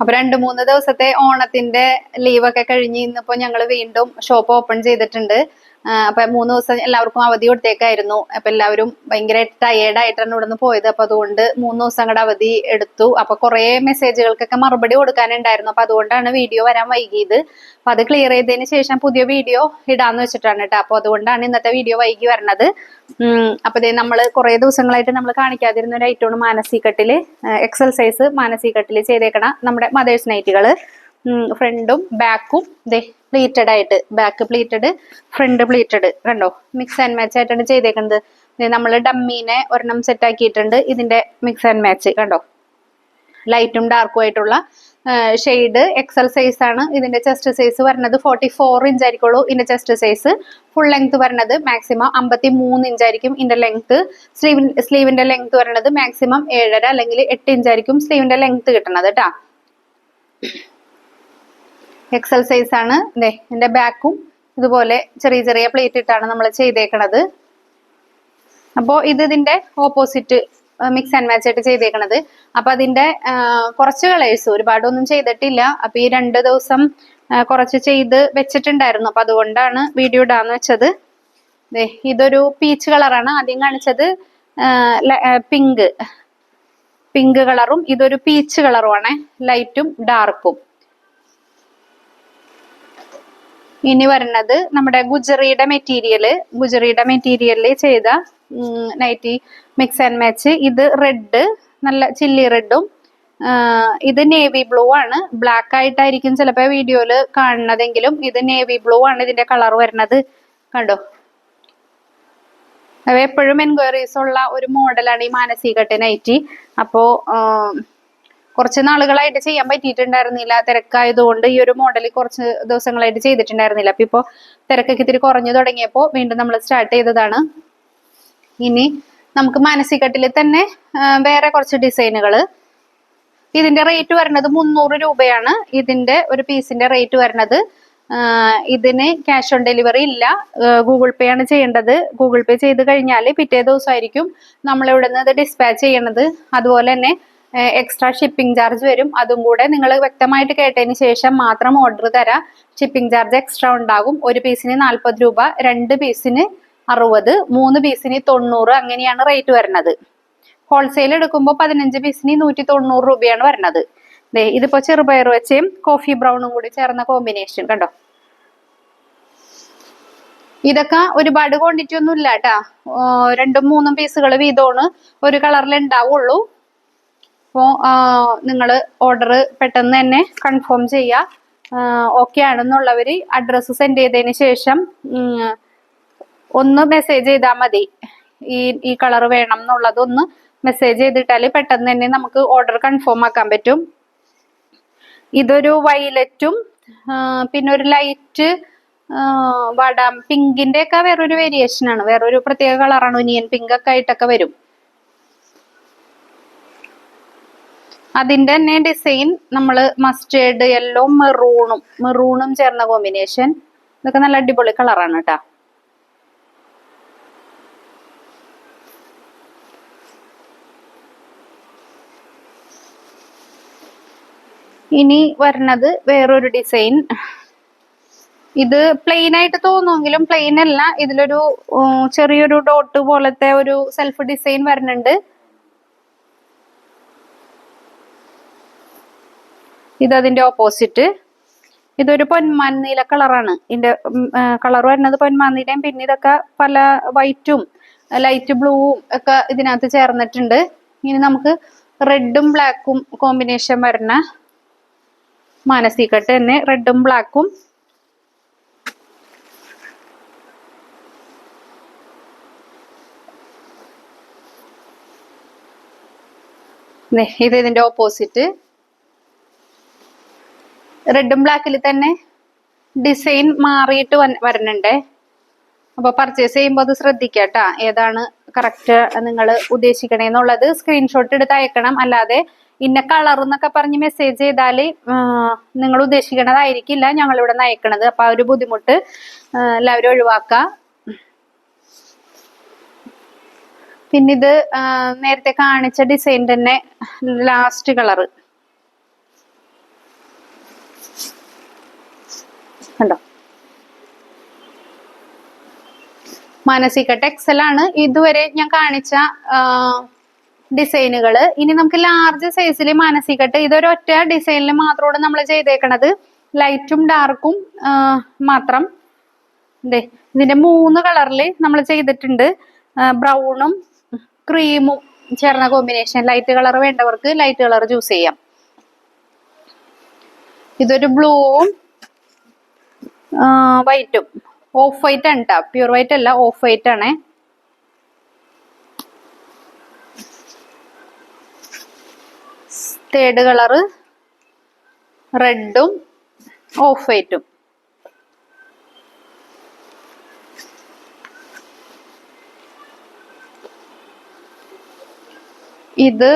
അപ്പൊ രണ്ട് മൂന്ന് ദിവസത്തെ ഓണത്തിന്റെ ലീവൊക്കെ കഴിഞ്ഞ് ഇന്നിപ്പോ ഞങ്ങൾ വീണ്ടും ഷോപ്പ് ഓപ്പൺ ചെയ്തിട്ടുണ്ട്. അപ്പൊ മൂന്ന് ദിവസം എല്ലാവർക്കും അവധി കൊടുത്തേക്കായിരുന്നു. അപ്പൊ എല്ലാവരും ഭയങ്കര ടയേർഡ് ആയിട്ടാണ് ഇവിടെ നിന്ന് പോയത്. അപ്പൊ അതുകൊണ്ട് മൂന്ന് ദിവസം കൂടെ അവധി എടുത്തു. അപ്പൊ കുറെ മെസ്സേജുകൾക്കൊക്കെ മറുപടി കൊടുക്കാനുണ്ടായിരുന്നു. അപ്പൊ അതുകൊണ്ടാണ് വീഡിയോ വരാൻ വൈകിയത്. അപ്പൊ അത് ക്ലിയർ ചെയ്തതിന് ശേഷം പുതിയ വീഡിയോ ഇടാന്ന് വെച്ചിട്ടാണ് കേട്ടോ അപ്പൊ അതുകൊണ്ടാണ് ഇന്നത്തെ വീഡിയോ വൈകി വരണത്. അപ്പൊ ദേ നമ്മൾ കുറെ ദിവസങ്ങളായിട്ട് നമ്മൾ കാണിക്കാതിരുന്ന ഒരു ഐറ്റമാണ് മാനസികട്ടിൽ എക്സൽ സൈസ് മാനസികട്ടിൽ ചെയ്തേക്കണ നമ്മുടെ മദേഴ്സ് നൈറ്റുകൾ ഫ്രണ്ടും ബാക്കും ദേ പ്ലീറ്റഡ് ആയിട്ട് ബാക്ക് പ്ലീറ്റഡ് ഫ്രണ്ട് പ്ലീറ്റഡ് കണ്ടോ? മിക്സ് ആൻഡ് മാച്ച് ആയിട്ടാണ് ചെയ്തേക്കുന്നത് നമ്മൾ ഡമ്മീനെ ഒരെണ്ണം സെറ്റ് ആക്കിയിട്ടുണ്ട്. ഇതിന്റെ മിക്സ് ആൻഡ് മാച്ച് കണ്ടോ? ലൈറ്റും ഡാർക്കും ആയിട്ടുള്ള ഷെയ്ഡ് എക്സൽ സൈസ് ആണ്. ഇതിന്റെ ചെസ്റ്റ് സൈസ് വരുന്നത് ഫോർട്ടി ഫോർ ഇഞ്ച് ആയിരിക്കുള്ളൂ. ഇതിന്റെ ചെസ്റ്റ് സൈസ് ഫുൾ ലെങ്ത് വരുന്നത് മാക്സിമം അമ്പത്തി മൂന്ന് ഇഞ്ച് ആയിരിക്കും. ഇതിന്റെ ലെങ്ത് സ്ലീവ് സ്ലീവിന്റെ ലെങ്ത് വരുന്നത് മാക്സിമം ഏഴര അല്ലെങ്കിൽ എട്ട് ഇഞ്ച് ആയിരിക്കും. സ്ലീവിന്റെ ലെങ്ത് കിട്ടുന്നത് കേട്ടാ എക്സൽ ആണ്. ദേ എന്റെ ബാക്കും ഇതുപോലെ ചെറിയ ചെറിയ പ്ലേറ്റ് ഇട്ടാണ് നമ്മൾ ചെയ്തേക്കണത്. അപ്പോൾ ഇത് ഇതിന്റെ ഓപ്പോസിറ്റ് മിക്സ് ആൻഡ് മാച്ച് ആയിട്ട് ചെയ്തേക്കണത്. അപ്പൊ അതിന്റെ കുറച്ച് കളേഴ്സ് ഒരുപാടൊന്നും ചെയ്തിട്ടില്ല. അപ്പൊ ഈ രണ്ട് ദിവസം കുറച്ച് ചെയ്ത് വെച്ചിട്ടുണ്ടായിരുന്നു. അപ്പൊ അതുകൊണ്ടാണ് വീഡിയോ ഇടാന്ന് വെച്ചത്. ഇതൊരു പീച്ച് കളറാണ് ആദ്യം കാണിച്ചത് പിങ്ക് പിങ്ക് കളറും ഇതൊരു പീച്ച് കളറുമാണ് ലൈറ്റും ഡാർക്കും ഇനി വരുന്നത് നമ്മുടെ ഗുജറിയുടെ മെറ്റീരിയൽ ഗുജറിയുടെ മെറ്റീരിയലിൽ ചെയ്ത നൈറ്റി മിക്സ് ആൻഡ് മാച്ച് ഇത് റെഡ് നല്ല ചില്ലി റെഡും ഇത് നേവി ബ്ലൂ ആണ്. ബ്ലാക്ക് ആയിട്ടായിരിക്കും ചിലപ്പോൾ വീഡിയോയിൽ കാണുന്നതെങ്കിലും ഇത് നേവി ബ്ലൂ ആണ് ഇതിന്റെ കളർ വരുന്നത്. കണ്ടോ? അവ എപ്പോഴും എൻക്വയറീസ് ഉള്ള ഒരു മോഡലാണ് ഈ മാനസികട്ട് നൈറ്റി അപ്പോ കുറച്ച് നാളുകളായിട്ട് ചെയ്യാൻ പറ്റിയിട്ടുണ്ടായിരുന്നില്ല. തിരക്കായതുകൊണ്ട് ഈ ഒരു മോഡൽ കുറച്ച് ദിവസങ്ങളായിട്ട് ചെയ്തിട്ടുണ്ടായിരുന്നില്ല. അപ്പൊ ഇപ്പോ തിരക്കൊക്കെ ഇത്തിരി കുറഞ്ഞു തുടങ്ങിയപ്പോൾ വീണ്ടും നമ്മൾ സ്റ്റാർട്ട് ചെയ്തതാണ്. ഇനി നമുക്ക് മാനസികട്ടിൽ തന്നെ വേറെ കുറച്ച് ഡിസൈനുകൾ ഇതിന്റെ റേറ്റ് വരുന്നത് മുന്നൂറ് രൂപയാണ്. ഇതിന്റെ ഒരു പീസിന്റെ റേറ്റ് വരുന്നത് ഇതിന് ക്യാഷ് ഓൺ ഡെലിവറി ഇല്ല. ഗൂഗിൾ പേ ആണ് ചെയ്യേണ്ടത്. ഗൂഗിൾ പേ ചെയ്ത് കഴിഞ്ഞാൽ പിറ്റേ ദിവസമായിരിക്കും നിന്ന് ഇത് ഡിസ്പാച്ച് ചെയ്യണത്. അതുപോലെ തന്നെ എക്സ്ട്രാ ഷിപ്പിംഗ് ചാർജ് വരും. അതും കൂടെ നിങ്ങൾ വ്യക്തമായിട്ട് കേട്ടതിന് ശേഷം മാത്രം ഓർഡർ തരാം. ഷിപ്പിംഗ് ചാർജ് എക്സ്ട്രാ ഉണ്ടാകും. ഒരു പീസിന് നാൽപ്പത് രൂപ രണ്ട് പീസിന് അറുപത് മൂന്ന് പീസിന് തൊണ്ണൂറ് അങ്ങനെയാണ് റേറ്റ് വരുന്നത്. ഹോൾസെയിൽ എടുക്കുമ്പോൾ പതിനഞ്ച് പീസിന് നൂറ്റി തൊണ്ണൂറ് രൂപയാണ് വരുന്നത്. ഇതിപ്പോ ചെറുപയർ വെച്ചയും കോഫി ബ്രൗണും കൂടി ചേർന്ന കോമ്പിനേഷൻ കണ്ടോ? ഇതൊക്കെ ഒരുപാട് ക്വാണ്ടിറ്റി ഒന്നും ഇല്ല കേട്ടാ രണ്ടും മൂന്നും പീസുകൾ വീതമാണ്. ഒരു കളറിൽ ഉണ്ടാവുള്ളൂ. അപ്പോൾ നിങ്ങൾ ഓർഡർ പെട്ടെന്ന് തന്നെ കൺഫേം ചെയ്യുക ഓക്കെ ആണെന്നുള്ളവർ അഡ്രസ്സ് സെൻഡ് ചെയ്തതിന് ശേഷം ഒന്ന് മെസ്സേജ് ചെയ്താൽ മതി. ഈ ഈ കളർ വേണം എന്നുള്ളത് ഒന്ന് മെസ്സേജ് ചെയ്തിട്ടാൽ പെട്ടെന്ന് തന്നെ നമുക്ക് ഓർഡർ കൺഫേം ആക്കാൻ പറ്റും. ഇതൊരു വയലറ്റും പിന്നെ ഒരു ലൈറ്റ് വടാം പിങ്കിന്റെ ഒക്കെ വേറൊരു വേരിയേഷൻ ആണ്. വേറൊരു പ്രത്യേക കളറാണ് ഒനിയൻ പിങ്ക് ഒക്കെ ആയിട്ടൊക്കെ വരും. അതിന്റെ തന്നെ ഡിസൈൻ നമ്മൾ മസ്റ്റേർഡ് യെല്ലോ മെറൂണും മെറൂണും ചേർന്ന കോമ്പിനേഷൻ ഇതൊക്കെ നല്ല അടിപൊളി കളറാണ് കേട്ടോ ഇനി വരുന്നത് വേറൊരു ഡിസൈൻ ഇത് പ്ലെയിൻ ആയിട്ട് തോന്നുമെങ്കിലും പ്ലെയിൻ അല്ല. ഇതിലൊരു ചെറിയൊരു ഡോട്ട് പോലത്തെ ഒരു സെൽഫ് ഡിസൈൻ വരുന്നുണ്ട്. ഇത് അതിന്റെ ഓപ്പോസിറ്റ് ഇതൊരു പൊന്മാനീല കളറാണ്. ഇതിന്റെ കളർ വരുന്നത് പൊന്മാനീലയും പിന്നെ ഇതൊക്കെ പല വൈറ്റും ലൈറ്റ് ബ്ലൂവും ഒക്കെ ഇതിനകത്ത് ചേർന്നിട്ടുണ്ട്. ഇനി നമുക്ക് റെഡും ബ്ലാക്കും കോമ്പിനേഷൻ വരുന്ന മാനസികട്ട് തന്നെ റെഡും ബ്ലാക്കും ഇത് ഇതിന്റെ ഓപ്പോസിറ്റ് റെഡും ബ്ലാക്കിൽ തന്നെ ഡിസൈൻ മാറിയിട്ട് വരുന്നുണ്ടേ. അപ്പൊ പർച്ചേസ് ചെയ്യുമ്പോൾ അത് ശ്രദ്ധിക്കട്ടാ. ഏതാണ് കറക്റ്റ് നിങ്ങൾ ഉദ്ദേശിക്കണേന്നുള്ളത് സ്ക്രീൻഷോട്ട് എടുത്ത് അയക്കണം. അല്ലാതെ ഇന്ന കളർ എന്നൊക്കെ പറഞ്ഞ് മെസ്സേജ് ചെയ്താൽ നിങ്ങൾ ഉദ്ദേശിക്കണതായിരിക്കില്ല ഞങ്ങൾ ഇവിടെ നിന്ന് അയക്കണത് അപ്പൊ ആ ഒരു ബുദ്ധിമുട്ട് എല്ലാവരും ഒഴിവാക്കുക പിന്നെ ഇത് നേരത്തെ കാണിച്ച ഡിസൈൻ തന്നെ ലാസ്റ്റ് കളറ് കണ്ടോ? മാനസിക എക്സൽ ആണ്. ഇതുവരെ ഞാൻ കാണിച്ച ഡിസൈനുകൾ ഇനി നമുക്ക് ലാർജ് സൈസിൽ മാനസികട്ട് ഇതൊരു ഒറ്റ ഡിസൈനിൽ മാത്രമാണ് നമ്മൾ ചെയ്തേക്കണത്. ലൈറ്റും ഡാർക്കും മാത്രം. ഇതിന്റെ മൂന്ന് കളറിൽ നമ്മൾ ചെയ്തിട്ടുണ്ട്. ബ്രൗണും ക്രീമും ചേർന്ന കോമ്പിനേഷൻ ലൈറ്റ് കളർ വേണ്ടവർക്ക് ലൈറ്റ് കളർ ചൂസ് ചെയ്യാം. ഇതൊരു ബ്ലൂവും വൈറ്റും ഓഫ് വൈറ്റ് ആണ് കേട്ടോ പ്യൂർ വൈറ്റ് അല്ല ഓഫ് വൈറ്റ് ആണേ. തേർഡ് കളറ് റെഡും ഓഫ് വൈറ്റും ഇത്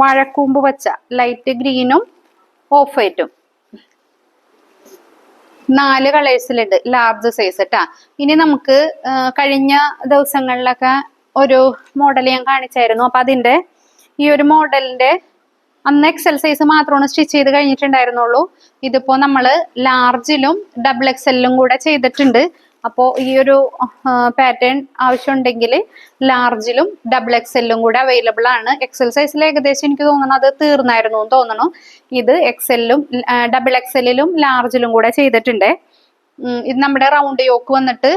വാഴക്കൂമ്പ് പച്ച. ലൈറ്റ് ഗ്രീനും ഓഫ് വൈറ്റും നാല് കളേഴ്സിലുണ്ട്. ലാർജ് സൈസ് കേട്ടാ ഇനി നമുക്ക് കഴിഞ്ഞ ദിവസങ്ങളിലൊക്കെ ഒരു മോഡൽ ഞാൻ കാണിച്ചായിരുന്നു. അപ്പൊ അതിന്റെ ഈ ഒരു മോഡലിന്റെ അന്ന് എക്സൽ സൈസ് മാത്രമാണ് സ്റ്റിച്ച് ചെയ്ത് കഴിഞ്ഞിട്ടുണ്ടായിരുന്നുള്ളൂ. ഇതിപ്പോ നമ്മൾ ലാർജിലും ഡബിൾ എക്സലിലും കൂടെ ചെയ്തിട്ടുണ്ട്. അപ്പോൾ ഈ ഒരു പാറ്റേൺ ആവശ്യമുണ്ടെങ്കിൽ ലാർജിലും ഡബിൾ എക്സെല്ലും കൂടെ അവൈലബിൾ ആണ്. എക്സൽ സൈസിൽ ഏകദേശം എനിക്ക് തോന്നുന്നു അത് തീർന്നായിരുന്നു എന്ന് തോന്നുന്നു ഇത് എക്സെല്ലും ഡബിൾ എക്സെല്ലിലും ലാർജിലും കൂടെ ചെയ്തിട്ടുണ്ട്. ഇത് നമ്മുടെ റൗണ്ട് യോക്ക് വന്നിട്ട്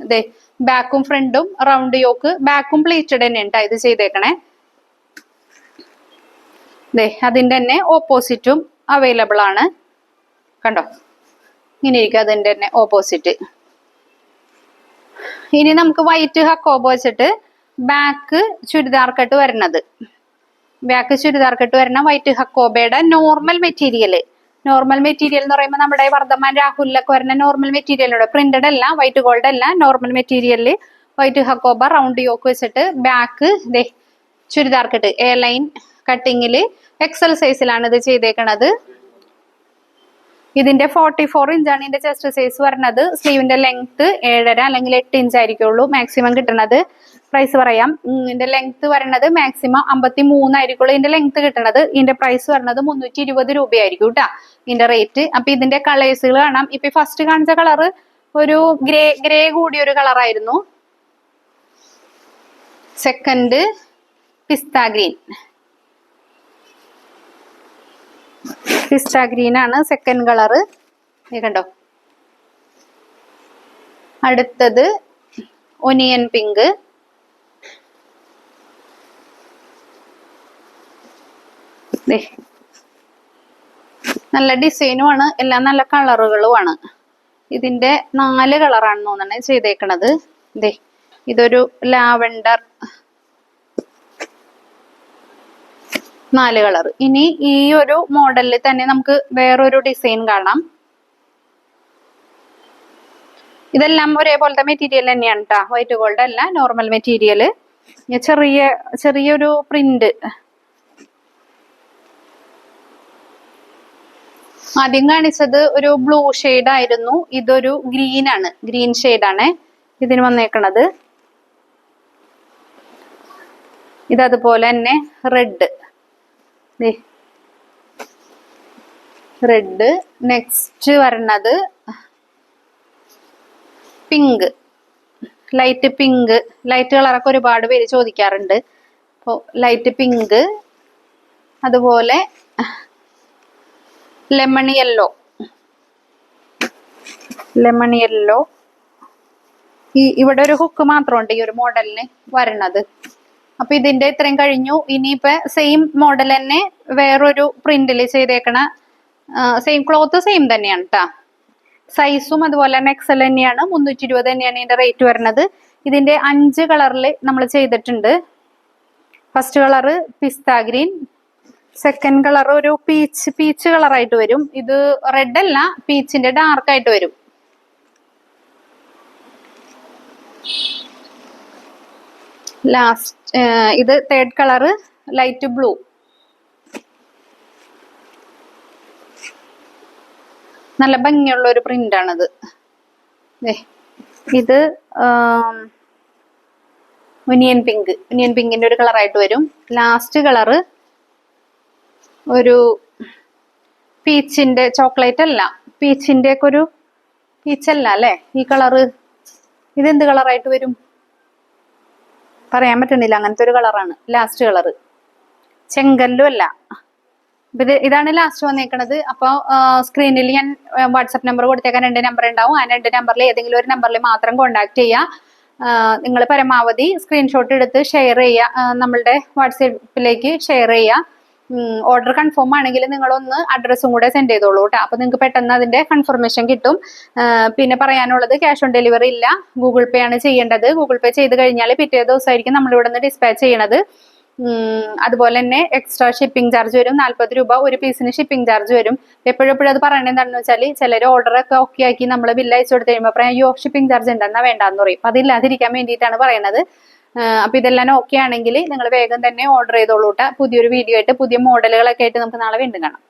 ഇതേ ബാക്കും ഫ്രണ്ടും റൗണ്ട് യോക്ക് ബാക്കും പ്ലീറ്റഡ് തന്നെ ഉണ്ട് ഇത് ചെയ്തേക്കണേ. ദേ അതിന്റെ തന്നെ ഓപ്പോസിറ്റും അവൈലബിൾ ആണ്. കണ്ടോ? ഇങ്ങനെ ഇരിക്കും അതിന്റെ തന്നെ ഓപ്പോസിറ്റ് ഇനി നമുക്ക് വൈറ്റ് ഹക്കോബ് വെച്ചിട്ട് ബാക്ക് ചുരിദാർ കട്ട് വരണത്. ബാക്ക് ചുരിദാർ കട്ട് വരണ വൈറ്റ് ഹക്കോബയുടെ നോർമൽ മെറ്റീരിയൽ നോർമൽ മെറ്റീരിയൽ എന്ന് പറയുമ്പോൾ നമ്മുടെ വർദ്ധമാൻ രാഹുലിലൊക്കെ വരുന്ന നോർമൽ മെറ്റീരിയലുണ്ട് പ്രിന്റഡ് അല്ല വൈറ്റ് ഗോൾഡ് അല്ല നോർമൽ മെറ്റീരിയലിൽ വൈറ്റ് ഹക്കോബ റൗണ്ട് യോക്ക് വെച്ചിട്ട് ബാക്ക് ദേ ചുരിദാർ കട്ട് എ ലൈൻ കട്ടിങ്ങിൽ എക്സൽ സൈസിലാണ് ഇത് ചെയ്തേക്കണത്. ഇതിന്റെ ഫോർട്ടി ഫോർ ഇഞ്ചാണ് ഇതിന്റെ ചെസ്റ്റ് സൈസ് വരുന്നത്. സ്ലീവിന്റെ ലെങ്ത് ഏഴര അല്ലെങ്കിൽ എട്ട് ഇഞ്ച് ആയിരിക്കുള്ളൂ മാക്സിമം കിട്ടുന്നത് പ്രൈസ് പറയാം. ഇതിന്റെ ലെങ്ത് വരുന്നത് മാക്സിമം അമ്പത്തി മൂന്നായിരിക്കുള്ളൂ ഇതിന്റെ ലെങ്ത് കിട്ടുന്നത് ഇതിന്റെ പ്രൈസ് വരുന്നത് മുന്നൂറ്റി ഇരുപത് രൂപയായിരിക്കും കേട്ടോ ഇതിന്റെ റേറ്റ് അപ്പൊ ഇതിന്റെ കളേഴ്സുകൾ കാണാം. ഇപ്പൊ ഫസ്റ്റ് കാണിച്ച കളർ ഒരു ഗ്രേ ഗ്രേ കൂടിയ ഒരു കളറായിരുന്നു second pista green pista green ആണ്. സെക്കൻഡ് കളറ് കണ്ടോ? അടുത്തത് ഒനിയൻ പിങ്ക്. നല്ല ഡിസൈനും ആണ്. എല്ലാം നല്ല കളറുകളുമാണ് ഇതിന്റെ നാല് കളറാണ് തോന്നണേ ചെയ്തേക്കണത്. ഇതൊരു ലാവൻഡർ നാല് കളർ. ഇനി ഈ ഒരു മോഡലിൽ തന്നെ നമുക്ക് വേറൊരു ഡിസൈൻ കാണാം. ഇതെല്ലാം ഒരേപോലത്തെ മെറ്റീരിയൽ തന്നെയാണ് കേട്ടോ വൈറ്റ് ഗോൾഡ് അല്ല നോർമൽ മെറ്റീരിയൽ ചെറിയ ചെറിയൊരു പ്രിന്റ് ആദ്യം കാണിച്ചത് ഒരു ബ്ലൂ ഷെയ്ഡ് ആയിരുന്നു. ഇതൊരു ഗ്രീൻ ആണ്. ഗ്രീൻ ആണ് ഇതിന് വന്നേക്കണത്. ഇതതുപോലെ തന്നെ റെഡ് റെഡ് നെക്സ്റ്റ് വരണത് പിങ്ക് ലൈറ്റ് പിങ്ക് ലൈറ്റ് കളറൊക്കെ ഒരുപാട് പേര് ചോദിക്കാറുണ്ട്. അപ്പോൾ ലൈറ്റ് പിങ്ക് അതുപോലെ ലെമൺ യെല്ലോ ലെമൺ യെല്ലോ ഈ ഇവിടെ ഒരു ഹുക്ക് മാത്രമുണ്ട് ഈ ഒരു മോഡലിന് വരണത്. അപ്പൊ ഇതിന്റെ ഇത്രയും കഴിഞ്ഞു. ഇനിയിപ്പോ സെയിം മോഡൽ തന്നെ വേറൊരു പ്രിന്റിൽ ചെയ്തേക്കണ സെയിം ക്ലോത്ത് സെയിം തന്നെയാണ് കേട്ടാ സൈസും അതുപോലെ തന്നെ എക്സൽ തന്നെയാണ്. മുന്നൂറ്റി ഇരുപത് തന്നെയാണ് ഇതിന്റെ റേറ്റ് വരുന്നത്. ഇതിന്റെ അഞ്ച് കളറിൽ നമ്മൾ ചെയ്തിട്ടുണ്ട്. First colour pista green. Second colour ഒരു പീച്ച് പീച്ച് കളറായിട്ട് വരും. ഇത് റെഡ് അല്ല പീച്ചിന്റെ ഡാർക്ക് ആയിട്ട് വരും. ലാസ്റ്റ് ഇത് തേർഡ് കളറ് ലൈറ്റ് ബ്ലൂ നല്ല ഭംഗിയുള്ള ഒരു പ്രിന്റ് ആണിത് ഇത് ഒനിയൻ പിങ്ക് ഒനിയൻ പിങ്കിന്റെ ഒരു കളറായിട്ട് വരും. ലാസ്റ്റ് കളറ് ഒരു പീച്ചിന്റെ ചോക്ലേറ്റ് അല്ല. പീച്ചിന്റെ ഒക്കെ ഒരു പീച്ചല്ല അല്ലേ ഈ കളറ് ഇതെന്ത് കളറായിട്ട് വരും? പറയാൻ പറ്റുന്നില്ല അങ്ങനത്തെ ഒരു കളറാണ് ലാസ്റ്റ് കളർ ചെങ്കല്ലും അല്ല. ഇത് ഇതാണ് ലാസ്റ്റ് വന്നേക്കണത്. അപ്പോൾ സ്ക്രീനിൽ ഞാൻ വാട്സപ്പ് നമ്പർ കൊടുത്തേക്കാൻ രണ്ട് നമ്പർ ഉണ്ടാവും. ആ രണ്ട് നമ്പറിൽ ഏതെങ്കിലും ഒരു നമ്പറിൽ മാത്രം കോൺടാക്ട് ചെയ്യുക നിങ്ങൾ പരമാവധി സ്ക്രീൻഷോട്ട് എടുത്ത് ഷെയർ ചെയ്യുക നമ്മളുടെ വാട്സപ്പിലേക്ക് ഷെയർ ചെയ്യുക ഓർഡർ കൺഫേം ആണെങ്കിൽ നിങ്ങളൊന്ന് അഡ്രസ്സും കൂടെ സെൻഡ് ചെയ്തോളൂ കേട്ടോ അപ്പൊ നിങ്ങൾക്ക് പെട്ടെന്ന് അതിന്റെ കൺഫർമേഷൻ കിട്ടും. പിന്നെ പറയാനുള്ളത് ക്യാഷ് ഓൺ ഡെലിവറി ഇല്ല. ഗൂഗിൾ പേ ആണ് ചെയ്യേണ്ടത്. ഗൂഗിൾ പേ ചെയ്ത് കഴിഞ്ഞാൽ പിറ്റേ ദിവസമായിരിക്കും നമ്മൾ ഇവിടെ നിന്ന് ഡിസ്പാച്ച് ചെയ്യണത് അതുപോലെ തന്നെ എക്സ്ട്രാ ഷിപ്പിംഗ് ചാർജ് വരും. നാല്പത് രൂപ ഒരു പീസിന് ഷിപ്പിംഗ് ചാർജ് വരും. എപ്പോഴും എപ്പോഴും അത് പറയണത് എന്താണെന്ന് വെച്ചാൽ ചിലർ ഓർഡർ ഒക്കെ ഓക്കെ ആക്കി നമ്മൾ ബില്ല് അയച്ചു കൊടുത്ത് കഴിയുമ്പോൾ പറയാം ഷിപ്പിംഗ് ചാർജ് ഉണ്ടെന്നാ വേണ്ടെന്ന് പറയും. അപ്പൊ അതില്ലാതിരിക്കാൻ വേണ്ടിയിട്ടാണ് പറയുന്നത് അപ്പൊ ഇതെല്ലാം ഓക്കെ ആണെങ്കിൽ നിങ്ങൾ വേഗം തന്നെ ഓർഡർ ചെയ്തോളൂട്ടാ. പുതിയൊരു വീഡിയോ ആയിട്ട് പുതിയ മോഡലുകളൊക്കെ ആയിട്ട് നമുക്ക് നാളെ വീണ്ടും കാണാം.